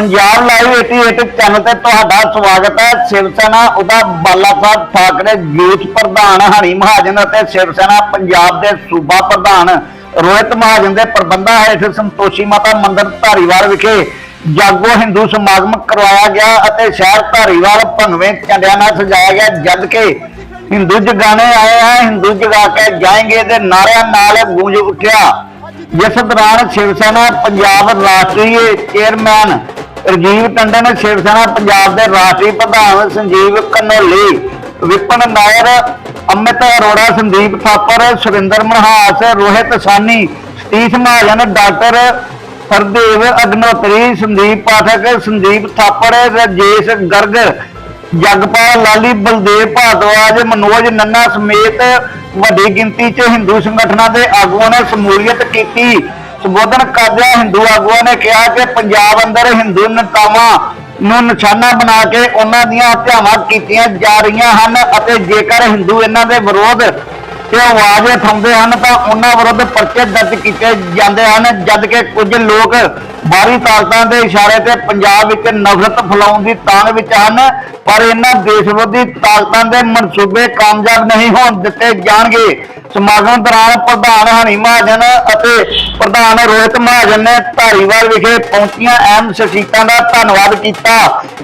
Punjab live 88 channel ਤੇ ਤੁਹਾਡਾ ਸਵਾਗਤ ਹੈ। ਸ਼ਿਵ ਸੈਨਾ, ਉਹਦਾ ਬਾਲਾ ਸਾਹਿਬ ਠਾਕਰੇ, ਯੂਥ ਪ੍ਰਧਾਨ ਹਰੀ ਮਹਾਜਨ ਅਤੇ ਸ਼ਿਵ ਸੈਨਾ ਪੰਜਾਬ ਦੇ ਸੂਬਾ ਪ੍ਰਧਾਨ ਰੋਹਿਤ ਮਹਾਜਨ ਦੇ ਪ੍ਰਬੰਧਾਂ ਹੇਠ ਸੰਤੋਸ਼ੀ ਮਾਤਾ ਮੰਦਿਰ ਧਾਰੀਵਾਲ ਵਿਖੇ ਜਾਗੋ ਹਿੰਦੂ ਸਮਾਗਮ ਕਰਵਾਇਆ ਗਿਆ ਅਤੇ ਸ਼ਹਿਰ ਧਾਰੀਵਾਲ ਭੰਗਵੇਂ ਝੰਡਿਆਂ ਨਾਲ ਸਜਾਇਆ ਗਿਆ, ਜਦ ਕਿ ਹਿੰਦੂ ਜਗਾਣੇ ਆਏ ਆ। ਹਿੰਦੂ ਜਗਾ ਕੇ ਜਾਏਂਗੇ ਦੇ ਨਾਰਿਆਂ ਨਾਲ ਗੂੰਜ ਉੱਠਿਆ। ਜਿਸ ਦੌਰਾਨ ਸ਼ਿਵ ਸੈਨਾ ਪੰਜਾਬ ਰਾਸ਼ਟਰੀ ਚੇਅਰਮੈਨ ਰਜੀਵ ਟੰਡਨ ਸ਼ਿਵ ਸੈਨਾ ਪੰਜਾਬ ਦੇ ਰਾਸ਼ਟਰੀ ਪ੍ਰਧਾਨ ਸੰਜੀਵ ਕਨੋਲੀ, ਵਿਪਨ ਨਾਇਰ ਅਮਿਤ ਅਰੋੜਾ, ਸੰਦੀਪ ਥਾਪਰ, ਸੁਰਿੰਦਰ ਮਨਹਾਸ, ਰੋਹਿਤ ਸਾਨੀ ਸਤੀਸ਼ ਮਹਾਜਨ, ਡਾਕਟਰ ਹਰਦੇਵ ਅਗਨੋਤਰੀ, ਸੰਦੀਪ ਪਾਠਕ, ਸੰਦੀਪ ਥਾਪੜ ਰਜੇਸ਼ ਗਰਗ, ਜਗਪਾਲ ਲਾਲੀ, ਬਲਦੇਵ ਭਾਰਦਵਾਜ ਮਨੋਜ ਨੰਨਾ ਸਮੇਤ ਵੱਡੀ ਗਿਣਤੀ 'ਚ ਹਿੰਦੂ ਸੰਗਠਨਾਂ ਦੇ ਆਗੂਆਂ ਨੇ ਸਮੂਲੀਅਤ ਕੀਤੀ। ਸੰਬੋਧਨ ਕਰਦਿਆਂ ਹਿੰਦੂ ਆਗੂਆਂ ਨੇ ਕਿਹਾ ਕਿ ਪੰਜਾਬ ਅੰਦਰ ਹਿੰਦੂ ਨੇਤਾਵਾਂ ਨੂੰ ਨਿਸ਼ਾਨਾ ਬਣਾ ਕੇ ਉਹਨਾਂ ਦੀਆਂ ਹੱਤਿਆਵਾਂ ਕੀਤੀਆਂ ਜਾ ਰਹੀਆਂ ਹਨ ਅਤੇ ਜੇਕਰ ਹਿੰਦੂ ਇਹਨਾਂ ਦੇ ਵਿਰੋਧ ਤੇ ਆਵਾਜ਼ ਉਠਾਉਂਦੇ ਹਨ ਤਾਂ ਉਹਨਾਂ ਵਿਰੁੱਧ ਪਰਚੇ ਦਰਜ ਕੀਤੇ ਜਾਂਦੇ ਹਨ, ਜਦ ਕਿ ਕੁਝ ਲੋਕ ਬਾਹਰੀ ਤਾਕਤਾਂ ਦੇ ਇਸ਼ਾਰੇ ਤੇ ਪੰਜਾਬ ਵਿੱਚ ਨਫ਼ਰਤ ਫੈਲਾਉਣ ਦੀ ਤਾਂਘ ਵਿੱਚ ਹਨ, ਪਰ ਇਹਨਾਂ ਦੇਸ਼ ਵਿਰੋਧੀ ਤਾਕਤਾਂ ਦੇ ਮਨਸੂਬੇ ਕਾਮਯਾਬ ਨਹੀਂ ਹੋਣ ਦਿੱਤੇ ਜਾਣਗੇ। ਸਮਾਗਮ ਦੌਰਾਨ ਪ੍ਰਧਾਨ ਹਨੀ ਮਹਾਜਨ ਅਤੇ ਪ੍ਰਧਾਨ ਰੋਹਿਤ ਮਹਾਜਨ ਨੇ ਧਾਰੀਵਾਲ ਵਿਖੇ ਪਹੁੰਚੀਆਂ ਅਹਿਮ ਸ਼ਖਸੀਅਤਾਂ ਦਾ ਧੰਨਵਾਦ ਕੀਤਾ।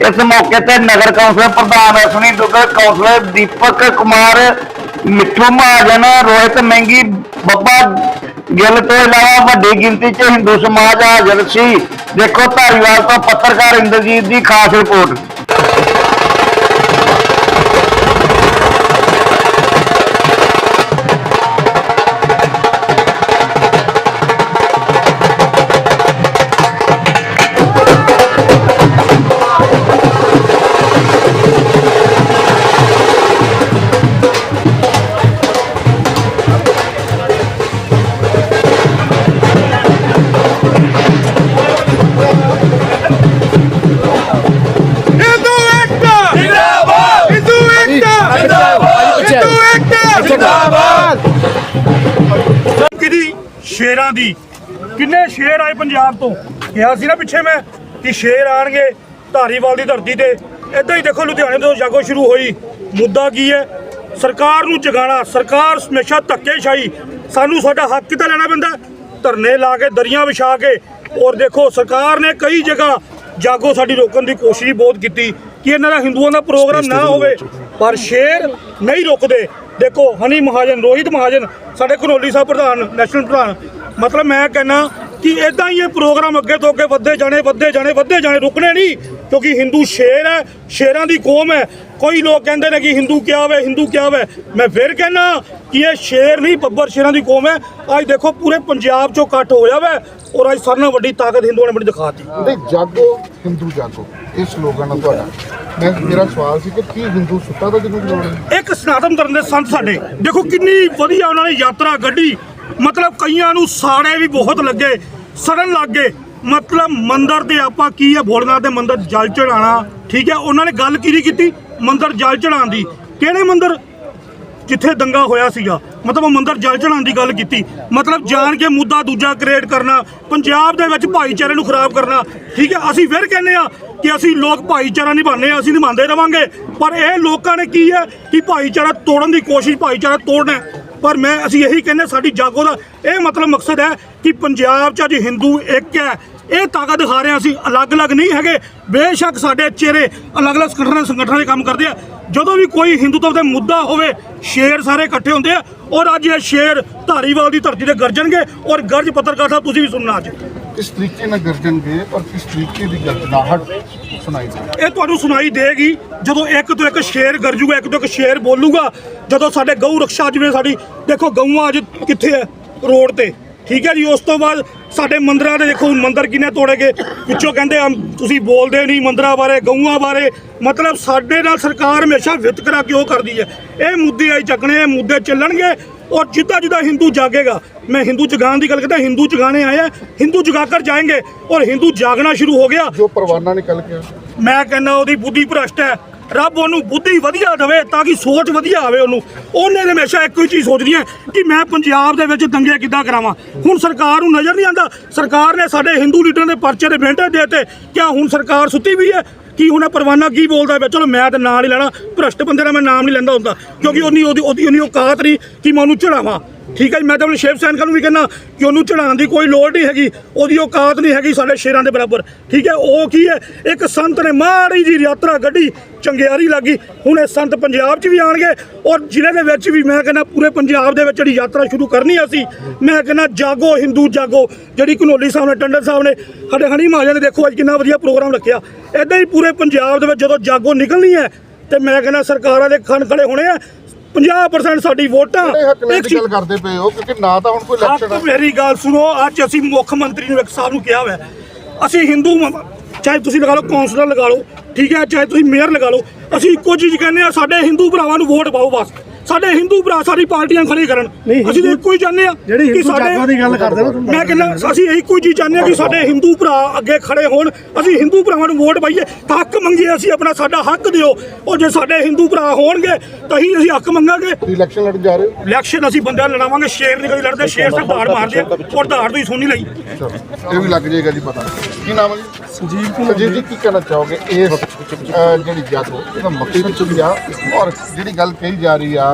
ਇਸ ਮੌਕੇ ਤੇ ਨਗਰ ਕੌਂਸਲ ਪ੍ਰਧਾਨ ਅਸ਼ਵਨੀ ਦੁੱਗਲ, ਕੌਂਸਲਰ ਦੀਪਕ ਕੁਮਾਰ, ਮਿੱਠੂ ਮਹਾਜਨ, ਰੋਹਿਤ ਮਹਿੰਗੀ, ਬੱਬਾ ਗਿੱਲ ਤੋਂ ਇਲਾਵਾ ਵੱਡੀ ਗਿਣਤੀ 'ਚ ਹਿੰਦੂ ਸਮਾਜ ਹਾਜ਼ਰ ਸੀ। ਦੇਖੋ ਧਾਰੀਵਾਲ ਤੋਂ ਪੱਤਰਕਾਰ ਇੰਦਰਜੀਤ ਦੀ ਖਾਸ ਰਿਪੋਰਟ। ਦੀ। ਕਿੰਨੇ ਸ਼ੇਰ ਆਏ ਪੰਜਾਬ ਤੋਂ? ਕਿਹਾ ਸੀ ਨਾ ਪਿੱਛੇ ਮੈਂ ਕਿ ਸ਼ੇਰ ਆਣਗੇ ਧਾਰੀਵਾਲ ਦੀ ਧਰਤੀ ਤੇ। ਇਦਾਂ ਹੀ ਦੇਖੋ ਲੁਧਿਆਣੇ ਤੋਂ ਜਾਗੋ ਸ਼ੁਰੂ ਹੋਈ। ਮੁੱਦਾ ਕੀ ਹੈ? ਸਰਕਾਰ ਨੂੰ ਜਗਾਣਾ। ਸਰਕਾਰ ਹਮੇਸ਼ਾ ਧੱਕੇਸ਼ਾਹੀ। ਸਾਨੂੰ ਸਾਡਾ ਹੱਕ ਕਿੱਦਾਂ ਲੈਣਾ ਪੈਂਦਾ? ਧਰਨੇ ਲਾ ਕੇ ਦਰੀਆਂ ਵਿਛਾ ਕੇ। ਔਰ ਦੇਖੋ ਸਰਕਾਰ ਨੇ ਕਈ ਜਗ੍ਹਾ ਜਾਗੋ ਸਾਡੀ ਰੋਕਣ ਦੀ ਕੋਸ਼ਿਸ਼ ਬਹੁਤ ਕੀਤੀ ਕਿ ਇਹਨਾਂ ਦਾ ਹਿੰਦੂਆਂ ਦਾ ਪ੍ਰੋਗਰਾਮ ਨਾ ਹੋਵੇ। ਪਰ ਸ਼ੇਰ ਨਹੀਂ ਰੁਕਦੇ। ਦੇਖੋ ਹਨੀ ਮਹਾਜਨ ਰੋਹਿਤ ਮਹਾਜਨ ਸਾਡੇ ਘਨੌਲੀ ਸਾਹਿਬ ਪ੍ਰਧਾਨ ਨੈਸ਼ਨਲ ਪ੍ਰਧਾਨ ਮਤਲਬ ਮੈਂ ਕਹਿੰਨਾ ਕਿ ਇਦਾਂ ਹੀ ਇਹ ਪ੍ਰੋਗਰਾਮ ਅੱਗੇ ਤੋਂ ਅੱਗੇ ਵੱਧਦੇ ਜਾਣੇ ਵੱਧਦੇ ਜਾਣੇ ਵੱਧਦੇ ਜਾਣੇ ਰੁਕਣੇ ਨਹੀਂ ਕਿਉਂਕਿ ਹਿੰਦੂ ਸ਼ੇਰ ਹੈ ਸ਼ੇਰਾਂ ਦੀ ਕੌਮ ਹੈ। ਕੋਈ ਲੋਕ ਕਹਿੰਦੇ ਨੇ ਕਿ ਹਿੰਦੂ ਕਿਆ ਹੋਵੇ ਹਿੰਦੂ ਕਿਆ ਹੋਵੇ ਮੈਂ ਫਿਰ ਕਹਿੰਨਾ ਕਿ ਇਹ ਸ਼ੇਰ ਨਹੀਂ ਬੱਬਰ ਸ਼ੇਰਾਂ ਦੀ ਕੌਮ ਹੈ। ਅੱਜ ਦੇਖੋ ਪੂਰੇ ਪੰਜਾਬ ਚੋਂ ਇਕੱਠ ਹੋਇਆ ਵੈ ਔਰ ਅੱਜ ਸਾਰਿਆਂ ਨਾਲੋਂ ਵੱਡੀ ਤਾਕਤ ਹਿੰਦੂਆਂ ਨੇ ਬੜੀ ਦਿਖਾਤੀ। ਨਹੀਂ ਜਾਗੋ ਹਿੰਦੂ ਜਾਗੋ। ਇਹ ਸਲੋਗਨ ਆ ਤੁਹਾਡਾ। ਮੈਂ ਮੇਰਾ ਸਵਾਲ ਸੀ ਕਿ ਕੀ ਹਿੰਦੂ ਸੁੱਤਾ ਤਾਂ ਜਿਹਨੂੰ ਜਗਾਉਣਾ ਇੱਕ ਸਨਾਤਨ ਧਰਮ ਦੇ ਸੰਤ ਸਾਡੇ। ਦੇਖੋ ਕਿੰਨੀ ਵਧੀਆ ਉਹਨਾਂ ਨੇ ਯਾਤਰਾ ਗੱਡੀ ਮਤਲਬ ਕਈਆਂ ਨੂੰ ਸਾੜੇ ਵੀ ਬਹੁਤ ਲੱਗੇ, ਸੜਨ ਲੱਗ ਗਏ। ਮਤਲਬ ਮੰਦਰ ਤੇ ਆਪਾਂ ਕੀ ਹੈ ਭੋਲਨਾਥ ਦੇ ਮੰਦਰ ਜਲ ਚੜਾਣਾ ਠੀਕ ਹੈ, ਉਹਨਾਂ ਨੇ ਗੱਲ ਕੀ ਕੀਤੀ? ਮੰਦਰ ਜਲ ਚੜਾਉਣ ਦੀ। ਕਿਹੜੇ ਮੰਦਰ? ਜਿੱਥੇ ਦੰਗਾ ਹੋਇਆ ਸੀਗਾ। ਮਤਲਬ ਉਹ ਮੰਦਰ ਜਲ ਚੜਾਉਣ ਦੀ ਗੱਲ ਕੀਤੀ। ਮਤਲਬ ਜਾਣ ਕੇ ਮੁੱਦਾ ਦੂਜਾ ਕ੍ਰੀਏਟ ਕਰਨਾ, ਪੰਜਾਬ ਦੇ ਵਿੱਚ ਭਾਈਚਾਰੇ ਨੂੰ ਖਰਾਬ ਕਰਨਾ, ਠੀਕ ਹੈ, ਅਸੀਂ ਫਿਰ ਕਹਿੰਦੇ ਆ ਕਿ ਅਸੀਂ ਲੋਕ ਭਾਈਚਾਰਾ ਨਿਭਾਉਂਦੇ ਆ ਅਸੀਂ ਨਿਭਾਉਂਦੇ ਰਵਾਂਗੇ। ਪਰ ਇਹ ਲੋਕਾਂ ਨੇ ਕੀ ਹੈ ਕਿ ਭਾਈਚਾਰਾ ਤੋੜਨ ਦੀ ਕੋਸ਼ਿਸ਼, ਭਾਈਚਾਰਾ ਤੋੜਨਾ ਪਰ ਮੈਂ ਅਸੀਂ ਇਹੀ ਕਹਿੰਦੇ ਸਾਡੀ ਜਾਗੋ ਦਾ ਇਹ ਮਤਲਬ ਮਕਸਦ ਹੈ ਕਿ ਪੰਜਾਬ 'ਚ ਅੱਜ ਹਿੰਦੂ ਇੱਕ ਹੈ। ਇਹ ਤਾਕਤ ਦਿਖਾ ਰਹੇ ਹਾਂ ਅਸੀਂ। ਅਲੱਗ-ਅਲੱਗ ਨਹੀਂ ਹੈਗੇ। ਬੇਸ਼ੱਕ ਸਾਡੇ ਚਿਹਰੇ ਅਲੱਗ-ਅਲੱਗ ਸੰਗਠਨਾਂ ਸੰਗਠਨਾਂ ਦੇ ਕੰਮ ਕਰਦੇ ਆ। ਜਦੋਂ ਵੀ ਕੋਈ ਹਿੰਦੂਤਵ ਦਾ ਮੁੱਦਾ ਹੋਵੇ, ਸ਼ੇਰ ਸਾਰੇ ਇਕੱਠੇ ਹੁੰਦੇ ਆ। ਔਰ ਅੱਜ ਇਹ ਸ਼ੇਰ ਧਾਰੀਵਾਲ ਦੀ ਧਰਤੀ ਤੇ ਗਰਜਣਗੇ। ਔਰ ਗਰਜ ਪੱਤਰਕਾਰ ਸਾਹਿਬ, ਤੁਸੀਂ ਵੀ ਸੁਣਨਾ ਅੱਜ। ਕਿਸ ਤਰੀਕੇ ਨਾਲ ਗਰਜਣਗੇ ਔਰ ਕਿਸ ਤਰੀਕੇ ਦੀ ਗਰਜਨਾਹਟ ਸੁਣਾਈ ਦੇ ਇਹ ਤੁਹਾਨੂੰ ਸੁਣਾਈ ਦੇਗੀ, ਜਦੋਂ ਇੱਕ ਤੋਂ ਇੱਕ ਸ਼ੇਰ ਗਰਜੂਗਾ, ਇੱਕ ਤੋਂ ਇੱਕ ਸ਼ੇਰ ਬੋਲੂਗਾ, ਜਦੋਂ ਸਾਡੇ ਗਊ ਰਕਸ਼ਾ ਜਿਵੇਂ ਸਾਡੀ, ਦੇਖੋ ਗਊਆਂ ਅੱਜ ਕਿੱਥੇ ਹੈ ਰੋਡ ਤੇ, ਠੀਕ ਹੈ ਜੀ, ਉਸ ਤੋਂ ਬਾਅਦ ਸਾਡੇ ਮੰਦਰਾਂ ਦੇ ਦੇਖੋ ਮੰਦਰ ਕਿੰਨੇ ਤੋੜੇ ਗਏ, ਪਿੱਛੋਂ ਕਹਿੰਦੇ ਤੁਸੀਂ ਬੋਲਦੇ ਨਹੀਂ ਮੰਦਰਾਂ ਬਾਰੇ, ਗਊਆਂ ਬਾਰੇ, ਮਤਲਬ ਸਾਡੇ ਨਾਲ ਸਰਕਾਰ ਹਮੇਸ਼ਾ ਵਿਤਕਰਾ ਕਿਉਂ ਕਰਦੀ ਹੈ? ਇਹ ਮੁੱਦੇ ਆਈ ਚੱਕਣੇ, ਇਹ ਮੁੱਦੇ ਚੱਲਣਗੇ ਔਰ ਜਿੱਦਾਂ ਜਿੱਦਾਂ ਹਿੰਦੂ ਜਾਗੇਗਾ ਮੈਂ ਹਿੰਦੂ ਜਗਾਉਣ ਦੀ ਗੱਲ ਕਰਦਾ ਹਿੰਦੂ ਜਗਾਣੇ ਆਏ ਆ ਹਿੰਦੂ ਜਗਾ ਕਰ ਜਾਏंगे ਔਰ ਹਿੰਦੂ ਜਾਗਣਾ ਸ਼ੁਰੂ ਹੋ ਗਿਆ। ਜੋ ਪਰਵਾਨਾ ਨੇ ਕੱਲ ਕਿਹਾ ਮੈਂ ਕਹਿੰਦਾ ਉਹਦੀ ਬੁੱਧੀ ਭ੍ਰਸ਼ਟ ਹੈ। ਰੱਬ ਉਹਨੂੰ ਬੁੱਧੀ ਵਧੀਆ ਦੇਵੇ ਤਾਂ ਕਿ ਸੋਚ ਵਧੀਆ ਆਵੇ ਉਹਨੂੰ। ਉਹਨੇ ਹਮੇਸ਼ਾ ਇੱਕੋ ਹੀ ਚੀਜ਼ ਸੋਚਦੀ ਹੈ ਕਿ ਮੈਂ ਪੰਜਾਬ ਦੇ ਵਿੱਚ ਦੰਗੇ ਕਿੱਦਾਂ ਕਰਾਵਾਂ। ਹੁਣ ਸਰਕਾਰ ਨੂੰ ਨਜ਼ਰ ਨਹੀਂ ਆਉਂਦਾ। ਸਰਕਾਰ ਨੇ ਸਾਡੇ ਹਿੰਦੂ ਲੀਡਰਾਂ ਦੇ ਪਰਚੇ ਦੇ ਬੈਂਟੇ ਦੇਤੇ। ਕਿਆ ਹੁਣ ਸਰਕਾਰ ਸੁੱਤੀ ਵੀ ਹੈ? ਕੀ ਹੁਣ ਇਹ ਪਰਵਾਨਾ, ਕੀ ਬੋਲਦਾ ਪਿਆ ਚਲੋ ਮੈਂ ਤਾਂ ਨਾਂ ਨਹੀਂ ਲੈਣਾ, ਭ੍ਰਸ਼ਟ ਬੰਦੇ ਦਾ ਮੈਂ ਨਾਮ ਨਹੀਂ ਲੈਂਦਾ ਹੁੰਦਾ, ਕਿਉਂਕਿ ਉਹਨੀ ਉਹਦੀ ਉਹਦੀ ਉਹਨੀ ਔਕਾਤ ਨਹੀਂ ਕਿ ਮੈਂ ਉਹਨੂੰ ਚੜਾਵਾਂ। ਠੀਕ ਹੈ ਜੀ, ਮੈਂ ਤਾਂ ਹੁਣ ਸ਼ੇਵ ਸੈਨਿਕਾਂ ਨੂੰ ਵੀ ਕਹਿੰਦਾ, ਕਿ ਉਹਨੂੰ ਚੜਾਉਣ ਦੀ ਕੋਈ ਲੋੜ ਨਹੀਂ ਹੈਗੀ, ਉਹਦੀ ਔਕਾਤ ਨਹੀਂ ਹੈਗੀ ਸਾਡੇ ਸ਼ੇਰਾਂ ਦੇ ਬਰਾਬਰ। ਠੀਕ ਹੈ, ਉਹ ਕੀ ਹੈ, ਇੱਕ ਸੰਤ ਨੇ ਮਾੜੀ ਜੀ ਯਾਤਰਾ ਗੱਡੀ ਚੰਗਿਆਰੀ ਲੱਗੀ। ਹੁਣ ਇਹ ਸੰਤ ਪੰਜਾਬ 'ਚ ਵੀ ਆਣਗੇ ਔਰ ਜ਼ਿਲ੍ਹੇ ਦੇ ਵਿੱਚ ਵੀ ਮੈਂ ਕਹਿੰਦਾ ਪੂਰੇ ਪੰਜਾਬ ਦੇ ਵਿੱਚ ਜਿਹੜੀ ਯਾਤਰਾ ਸ਼ੁਰੂ ਕਰਨੀ ਅਸੀਂ, ਮੈਂ ਕਹਿੰਦਾ ਜਾਗੋ ਹਿੰਦੂ ਜਾਗੋ, ਜਿਹੜੀ ਘਨੌਲੀ ਸਾਹਿਬ ਨੇ, ਟੰਡਨ ਸਾਹਿਬ ਨੇ, ਸਾਡੇ ਹਣੀ ਮਹਾਜਨ ਨੇ ਦੇਖੋ ਅੱਜ ਕਿੰਨਾ ਵਧੀਆ ਪ੍ਰੋਗਰਾਮ ਰੱਖਿਆ। ਇਦਾਂ ਹੀ ਪੂਰੇ ਪੰਜਾਬ ਦੇ ਵਿੱਚ ਜਦੋਂ ਜਾਗੋ ਨਿਕਲਣੀ ਹੈ, ਤੇ ਮੈਂ ਕਹਿੰਦਾ ਸਰਕਾਰਾਂ ਦੇ ਖਣ ਖੜੇ ਹੋਣੇ ਆ 50% ਸਾਡੀ ਵੋਟਾਂ। ਹੱਕ ਲੈਣ ਦੀ ਗੱਲ ਕਰਦੇ ਪਏ ਹੋ? ਕਿਉਂਕਿ ਨਾ ਤਾਂ ਹੁਣ ਕੋਈ ਇਲੈਕਸ਼ਨ ਆਪ ਮੇਰੀ ਗੱਲ ਸੁਣੋ ਅੱਜ ਅਸੀਂ ਮੁੱਖ ਮੰਤਰੀ ਨੂੰ ਇੱਕ ਸਾਹਿਬ ਨੂੰ ਕਿਹਾ ਹੋਇਆ ਅਸੀਂ ਹਿੰਦੂ ਮ- ਚਾਹੇ ਤੁਸੀਂ ਲਗਾ ਲਓ ਕੌਂਸਲਰ ਲਗਾ ਲਓ ਠੀਕ ਹੈ? ਚਾਹੇ ਤੁਸੀਂ ਮੇਅਰ ਲਗਾ ਲਓ ਅਸੀਂ ਇੱਕੋ ਚੀਜ਼ ਕਹਿੰਦੇ ਆ ਸਾਡੇ ਹਿੰਦੂ ਭਰਾਵਾਂ ਨੂੰ ਵੋਟ ਪਾਓ ਬਸ। ਸਾਡੇ ਹਿੰਦੂ ਭਰਾ ਸਾਡੀ ਪਾਰਟੀਆਂ ਖੜੀ ਕਰਨ। ਅਸੀਂ ਤਾਂ ਇੱਕੋ ਹੀ ਚਾਹੁੰਦੇ ਆ ਹਿੰਦੂ ਜਾਗੋ ਦੀ ਗੱਲ ਕਰਦੇ ਹੋ। ਮੈਂ ਕਹਿੰਦਾ ਅਸੀਂ ਇਹੀ ਕੋਈ ਚੀਜ਼ ਚਾਹੁੰਦੇ ਆ ਕਿ ਸਾਡੇ ਹਿੰਦੂ ਭਰਾ ਅੱਗੇ ਖੜੇ ਹੋਣ। ਅਸੀਂ ਹਿੰਦੂ ਭਰਾਵਾਂ ਨੂੰ ਵੋਟ ਪਾਈਏ ਹੱਕ ਮੰਗੀਏ ਅਸੀਂ ਆਪਣਾ ਸਾਡਾ ਹੱਕ ਦਿਓ। ਉਹ ਜੇ ਸਾਡੇ ਹਿੰਦੂ ਭਰਾ ਹੋਣਗੇ ਤਾਂ ਹੀ ਅਸੀਂ ਹੱਕ ਮੰਗਾਂਗੇ। ਇਲੈਕਸ਼ਨ ਲੜਨ ਜਾ ਰਹੇ ਹੋ? ਇਲੈਕਸ਼ਨ ਅਸੀਂ ਬੰਦਿਆਂ ਲੜਾਵਾਂਗੇ ਸ਼ੇਰ ਨਹੀਂ ਕਦੀ ਲੜਦੇ ਸ਼ੇਰ ਸਿਰ ਧਾੜ ਮਾਰਦੇ ਆ ਔਰ ਧਾੜ ਤੁਸੀਂ ਸੁਣੀ ਲਈ। ਇਹ ਵੀ ਲੱਗ ਜਾਏਗਾ ਜੀ ਪਤਾ। ਕੀ ਨਾਮ ਹੈ ਜੀ? ਸੰਜੀਵ ਜੀ ਕੀ ਕਹਿਣਾ ਚਾਹੋਗੇ? ਇਸ ਅਹ, ਜਿਹੜੀ ਜਾਗੋ ਇਹਦਾ ਮਕਸਦ ਕੀ ਆ? ਔਰ ਜਿਹੜੀ ਗੱਲ ਕਹੀ ਜਾ ਰਹੀ ਆ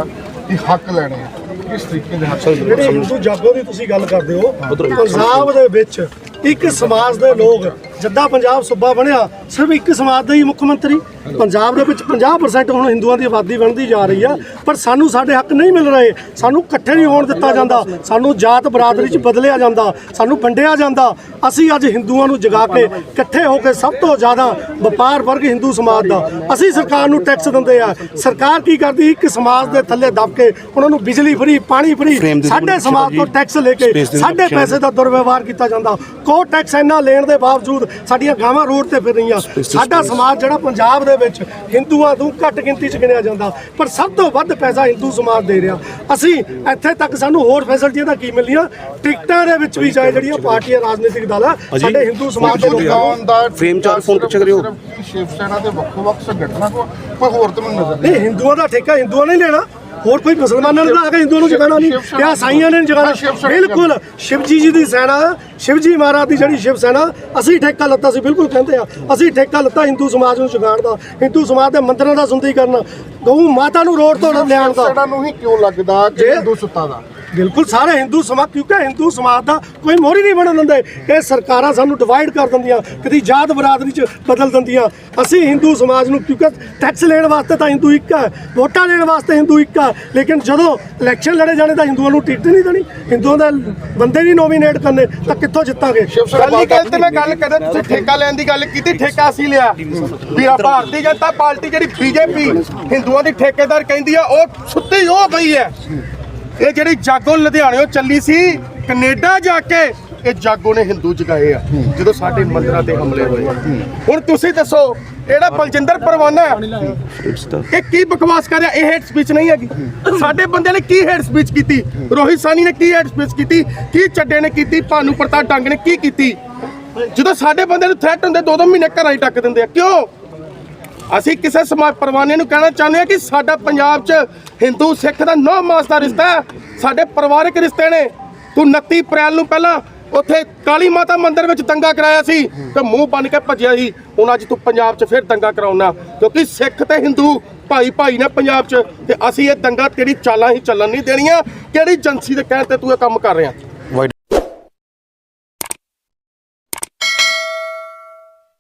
ਕਿ ਹੱਕ ਲੈਣੇ ਆ, ਕਿਸ ਤਰੀਕੇ ਦੇ ਹੱਕ ਜਿਹੜੀ ਹਿੰਦੂ ਜਾਗੋ ਦੀ ਤੁਸੀਂ ਗੱਲ ਕਰਦੇ ਹੋ ਪੰਜਾਬ ਦੇ ਵਿੱਚ ਇੱਕ ਸਮਾਜ ਦੇ ਲੋਕ ਜੱਦਾ ਪੰਜਾਬ ਸੂਬਾ ਬਣਿਆ ਸਿਰਫ ਇੱਕ ਸਮਾਜ ਦਾ ਹੀ ਮੁੱਖ ਮੰਤਰੀ। ਪੰਜਾਬ ਦੇ ਵਿੱਚ 50% ਹੁਣ ਹਿੰਦੂਆਂ ਦੀ ਆਬਾਦੀ ਬਣਦੀ ਜਾ ਰਹੀ ਆ ਪਰ ਸਾਨੂੰ ਸਾਡੇ ਹੱਕ ਨਹੀਂ ਮਿਲ ਰਹੇ। ਸਾਨੂੰ ਇਕੱਠੇ ਨਹੀਂ ਹੋਣ ਦਿੱਤਾ ਜਾਂਦਾ। ਸਾਨੂੰ ਜਾਤ ਬਰਾਦਰੀ 'ਚ ਬਦਲਿਆ ਜਾਂਦਾ। ਸਾਨੂੰ ਵੰਡਿਆ ਜਾਂਦਾ। ਅਸੀਂ ਅੱਜ ਹਿੰਦੂਆਂ ਨੂੰ ਜਗਾ ਕੇ ਇਕੱਠੇ ਹੋ ਕੇ ਸਭ ਤੋਂ ਜ਼ਿਆਦਾ ਵਪਾਰ ਵਰਗ ਹਿੰਦੂ ਸਮਾਜ ਦਾ। ਅਸੀਂ ਸਰਕਾਰ ਨੂੰ ਟੈਕਸ ਦਿੰਦੇ ਆ। ਸਰਕਾਰ ਕੀ ਕਰਦੀ? ਇੱਕ ਸਮਾਜ ਦੇ ਥੱਲੇ ਦਬ ਕੇ ਉਹਨਾਂ ਨੂੰ ਬਿਜਲੀ ਫਰੀ ਪਾਣੀ ਫਰੀ ਸਾਡੇ ਸਮਾਜ ਤੋਂ ਟੈਕਸ ਲੈ ਕੇ ਸਾਡੇ ਪੈਸੇ ਦਾ। ਦੁਰਵਿਵਹਾਰ ਕੀਤਾ ਜਾਂਦਾ। ਕੋ ਟੈਕਸ ਇੰਨਾ ਲੈਣ ਦੇ ਬਾਵਜੂਦ ਸਾਡੀਆਂ ਗਾਵਾਂ ਰੋਡ ਤੇ ਫਿਰ ਰਹੀਆਂ। ਸਾਡਾ ਸਮਾਜ ਜਿਹੜਾ ਪੰਜਾਬ ਦੇ ਵਿੱਚ ਹਿੰਦੂਆਂ ਤੋਂ ਘੱਟ ਗਿਣਤੀ ਚ ਗਿਣਿਆ ਜਾਂਦਾ ਪਰ ਸਭ ਤੋਂ ਵੱਧ ਪੈਸਾ ਹਿੰਦੂ ਸਮਾਜ ਦੇ ਰਿਹਾ। ਅਸੀਂ ਇੱਥੇ ਤੱਕ ਸਾਨੂੰ ਹੋਰ ਫੈਸਿਲਿਟੀਆਂ ਦਾ ਕੀ ਮਿਲੀਆਂ ਟਿਕਟਾਂ ਦੇ ਵਿੱਚ ਵੀ ਚਾਹੇ ਜਿਹੜੀਆਂ ਪਾਰਟੀਆਂ ਰਾਜਨੀਤਿਕ ਦਲ ਆ ਸਾਡੇ ਹਿੰਦੂ ਸਮਾਜ ਦੇ ਲੋਕਾਂ ਨੂੰ ਦਾ ਫਰੇਮ ਚ ਫੋਨ ਪਿੱਛੇ ਕਰਿਓ। ਸ਼ਿਵ ਸੈਨਾ ਦੇ ਵੱਖੋ ਵੱਖ ਸੰਗਠਨਾਂ ਕੋ ਕੋਈ ਹੋਰ ਤਾਂ ਮੈਨੂੰ ਨਜ਼ਰ ਨਹੀਂ ਨਹੀਂ ਹਿੰਦੂਆਂ ਦਾ ਠੇਕਾ ਹਿੰਦੂਆਂ ਨੇ ਲੈਣਾ। ਹੋਰ ਕੋਈ ਮੁਸਲਮਾਨਾਂ ਨੇ ਤਾਂ ਆ ਕੇ ਹਿੰਦੂਆਂ ਨੂੰ ਜਗਾਣਾ ਨਹੀਂ। ਜਾਂ ਸਾਈਆਂ ਨੇ ਜਗਾਣਾ ਬਿਲਕੁਲ ਸ਼ਿਵਜੀ ਜੀ ਦੀ ਸੈਨਾ ਸ਼ਿਵਜੀ ਮਹਾਰਾਜ ਦੀ ਜਿਹੜੀ ਸ਼ਿਵ ਸੈਨਾ ਅਸੀਂ ਠੇਕਾ ਲੱਤਾ ਸੀ ਬਿਲਕੁਲ ਕਹਿੰਦੇ ਆ। ਅਸੀਂ ਠੇਕਾ ਲੱਤਾ ਹਿੰਦੂ ਸਮਾਜ ਨੂੰ ਜਗਾਉਣ ਦਾ ਹਿੰਦੂ ਸਮਾਜ ਦੇ ਮੰਦਿਰਾਂ ਦਾ ਸੁੰਦਰੀਕਰਨ ਗਊ ਮਾਤਾ ਨੂੰ ਰੋਡ ਤੋਂ ਲਿਆਉਣ ਦਾ। ਸੈਨਾ ਨੂੰ ਹੀ ਕਿਉਂ ਲੱਗਦਾ ਕਿ ਹਿੰਦੂ ਸੁੱਤਾ ਦਾ? ਬਿਲਕੁਲ ਸਾਰੇ ਹਿੰਦੂ ਸਮਾਜ ਕਿਉਂਕਿ ਹਿੰਦੂ ਸਮਾਜ ਦਾ ਕੋਈ ਮੋਹਰੀ ਨਹੀਂ ਬਣਨ ਦਿੰਦੇ। ਇਹ ਸਰਕਾਰਾਂ ਸਾਨੂੰ ਡਿਵਾਈਡ ਕਰ ਦਿੰਦੀਆਂ ਕਦੀ ਜਾਤ ਬਰਾਦਰੀ ਚ ਬਦਲ ਦਿੰਦੀਆਂ। ਅਸੀਂ ਹਿੰਦੂ ਸਮਾਜ ਨੂੰ ਕਿਉਂਕਿ ਟੈਕਸ ਲੈਣ ਵਾਸਤੇ ਤਾਂ ਹਿੰਦੂ ਇੱਕ ਹੈ ਵੋਟਾਂ ਲੈਣ ਵਾਸਤੇ ਹਿੰਦੂ ਇੱਕ ਹੈ ਲੇਕਿਨ ਜਦੋਂ ਇਲੈਕਸ਼ਨ ਲੜੇ ਜਾਣੇ ਤਾਂ ਹਿੰਦੂਆਂ ਨੂੰ ਟਿਕਟ ਨਹੀਂ ਦੇਣੀ। ਹਿੰਦੂਆਂ ਦਾ ਬੰਦੇ ਨਹੀਂ ਨੋਮੀਨੇਟ ਕਰਨੇ ਤਾਂ ਕਿੱਥੋਂ ਜਿੱਤਾਂਗੇ? ਪਹਿਲੀ ਗੱਲ ਤੇ ਮੈਂ ਗੱਲ ਕਰਾਂ ਤੁਸੀਂ ਠੇਕਾ ਲੈਣ ਦੀ ਗੱਲ ਕੀਤੀ ਠੇਕਾ ਅਸੀਂ ਲਿਆ। ਵੀ ਆ ਭਾਰਤੀ ਜਨਤਾ ਪਾਰਟੀ ਜਿਹੜੀ ਬੀਜੇਪੀ ਹਿੰਦੂਆਂ ਦੀ ਠੇਕੇਦਾਰ ਕਹਿੰਦੀ ਆ ਉਹ ਸੁੱਤੀ ਹੋ ਗਈ ਹੈ। ਇਹ ਜਿਹੜੀ ਜਾਗੋ ਲੁਧਿਆਣਿਓਂ ਚੱਲੀ ਸੀ ਕੈਨੇਡਾ ਜਾ ਕੇ ਇਹ ਜਾਗੋ ਨੇ ਹਿੰਦੂ ਜਗਾਏ ਆ ਜਦੋਂ ਸਾਡੇ ਮੰਦਿਰਾਂ ਤੇ ਹਮਲੇ ਹੋਏ ਹੁਣ ਤੁਸੀਂ ਦੱਸੋ ਇਹੜਾ ਬਲਜਿੰਦਰ ਪਰਵਾਨਾ ਇਹ ਕੀ ਬਕਵਾਸ ਕਰ ਰਿਹਾ? ਇਹ ਹੇਟ ਸਪੀਚ ਨਹੀਂ ਹੈਗੀ। ਸਾਡੇ ਬੰਦੇ ਨੇ ਕੀ ਹੇਟ ਸਪੀਚ ਕੀਤੀ? ਰੋਹਿਤ ਸਾਨੀ ਨੇ ਕੀ ਹੇਟ ਸਪੀਚ ਕੀਤੀ? ਕੀ ਚੱਡੇ ਨੇ ਕੀਤੀ? ਭਾਨੂ ਪ੍ਰਤਾਪ ਡੰਗ ਨੇ ਕੀ ਕੀਤੀ? ਜਦੋਂ ਸਾਡੇ ਬੰਦੇ ਨੂੰ ਥ੍ਰੈਟ ਹੁੰਦੇ ਦੋ ਦੋ ਮਹੀਨੇ ਘਰਾਂ ਹੀ ਟੱਕ ਦਿੰਦੇ ਆ। ਕਿਉਂ? ਅਸੀਂ ਕਿਸੇ ਸਮਾਜ ਪਰਵਾਨੇ ਨੂੰ ਕਹਿਣਾ ਚਾਹੁੰਦੇ ਹਾਂ ਕਿ ਸਾਡਾ ਪੰਜਾਬ 'ਚ ਹਿੰਦੂ, ਸਿੱਖ ਦਾ ਨੌ ਮਾਸ ਦਾ ਰਿਸ਼ਤਾ ਹੈ। ਸਾਡੇ ਪਰਿਵਾਰਕ ਰਿਸ਼ਤੇ ਨੇ। ਤੂੰ 29 ਅਪ੍ਰੈਲ ਨੂੰ ਪਹਿਲਾਂ ਉੱਥੇ ਕਾਲੀ ਮਾਤਾ ਮੰਦਿਰ ਵਿੱਚ ਦੰਗਾ ਕਰਾਇਆ ਸੀ ਤੇ ਮੂੰਹ ਬੰਨ ਕੇ ਭੱਜਿਆ ਸੀ। ਹੁਣ ਅੱਜ ਤੂੰ ਪੰਜਾਬ 'ਚ ਫਿਰ ਦੰਗਾ ਕਰਾਉਣਾ ਕਿਉਂਕਿ ਸਿੱਖ ਤੇ ਹਿੰਦੂ ਭਾਈ ਭਾਈ ਨੇ ਪੰਜਾਬ 'ਚ ਤੇ ਅਸੀਂ ਇਹ ਦੰਗਾ ਤੇਰੀ ਚਾਲਾਂ ਹੀ ਚੱਲਣ ਨਹੀਂ ਦੇਣੀਆਂ। ਕਿਹੜੀ ਏਜੰਸੀ ਦੇ ਕਹਿਣ ਤੇ ਤੂੰ ਇਹ ਕੰਮ ਕਰ ਰਿਹਾ?